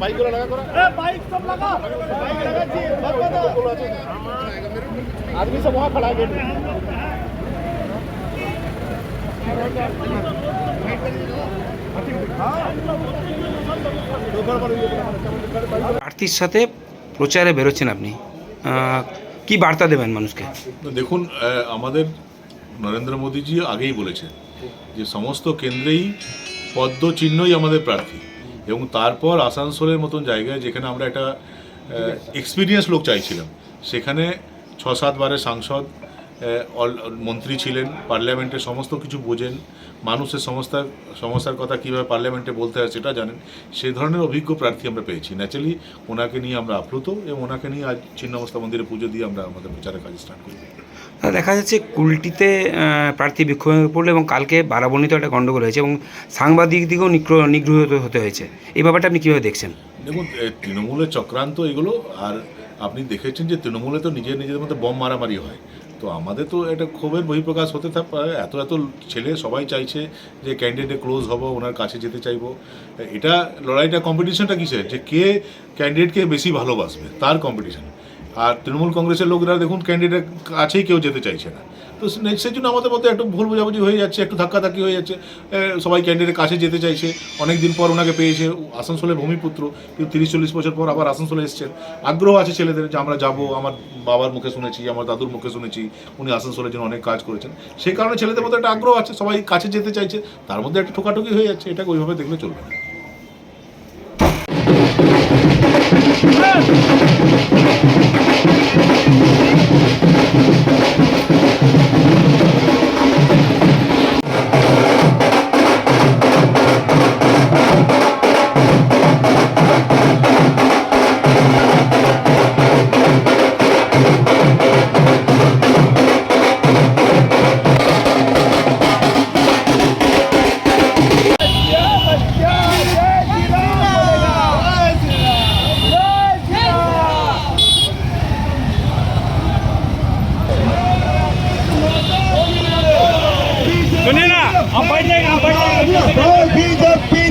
বাইকগুলো লাগা করা। এ বাইক সব লাগা। বাইক লাগাচ্ছি কতগুলো আছে आदमी सब वहाँ खड़ा गेट প্রার্থীর সাথে প্রচারে বেরোচ্ছেন আপনি। কি বার্তা দেবেন মানুষকে? দেখুন আমাদের নরেন্দ্র মোদীজি আগেই বলেছেন যে সমস্ত কেন্দ্রেই পদ্ম চিহ্নই আমাদের প্রার্থী। এবং তারপর আসানসোলের মতন জায়গায় যেখানে আমরা একটা এক্সপিরিয়েন্স লোক চাইছিলাম। সেখানে ছ সাতবারের সাংসদ মন্ত্রী ছিলেন পার্লামেন্টে সমস্ত কিছু বোঝেন। মানুষের সমস্যার সমস্যার কথা কীভাবে পার্লামেন্টে বলতে হয় সেটা জানেন। সেই ধরনের অভিজ্ঞ প্রার্থী আমরা পেয়েছি। ন্যাচারালি ওনাকে নিয়ে আমরা আপ্লুত এবং ওনাকে নিয়ে আজ ছিন্নমস্তা মন্দিরে পুজো দিয়ে আমরা আমাদের প্রচারের কাজ স্টার্ট করি দেখা যাচ্ছে কুলটিতে প্রার্থী বিক্ষোভে পড়ল এবং কালকে বারাবণীতে একটা গণ্ডগোল হয়েছে এবং সাংবাদিক দিকেও নিগ্রহ হতে হয়েছে। এই ব্যাপারটা আপনি কীভাবে দেখছেন? দেখুন তৃণমূলের চক্রান্ত এগুলো, আর আপনি দেখেছেন যে তৃণমূলে তো নিজের নিজেদের মধ্যে বম মারামারি হয়। তো আমাদের তো এটা ক্ষোভের বহিঃপ্রকাশ হতে থাক এত এত ছেলে সবাই চাইছে যে ক্যান্ডিডেটে ক্লোজ হব, ওনার কাছে যেতে চাইব। এটা লড়াইটা, কম্পিটিশনটা কিসের? যে কে ক্যান্ডিডেটকে বেশি ভালোবাসবে, তার কম্পিটিশন। আর তৃণমূল কংগ্রেসের লোকরা দেখুন ক্যান্ডিডেট কাছেই কেউ যেতে চাইছে না। তো সেই জন্য আমাদের মধ্যে একটু ভুল বোঝাবুঝি হয়ে যাচ্ছে, একটু ধাক্কাধাক্কি হয়ে যাচ্ছে। সবাই ক্যান্ডিডেট কাছে যেতে চাইছে। অনেক দিন পর ওনাকে পেয়েছে আসানসোলের ভূমিপুত্র। কিন্তু তিরিশ চল্লিশ বছর পর আবার আসানসোলে এসছেন। আগ্রহ আছে ছেলেদের যে আমরা যাব, আমার বাবার মুখে শুনেছি, আমার দাদুর মুখে শুনেছি, উনি আসানসোলের জন্য অনেক কাজ করেছেন। সেই কারণে ছেলেদের মধ্যে একটা আগ্রহ আছে, সবাই কাছে যেতে চাইছে। তার মধ্যে একটা ঠোকাঠুকি হয়ে যাচ্ছে এটা ওইভাবে দেখলে চলবে না। Yes! బీజేపీ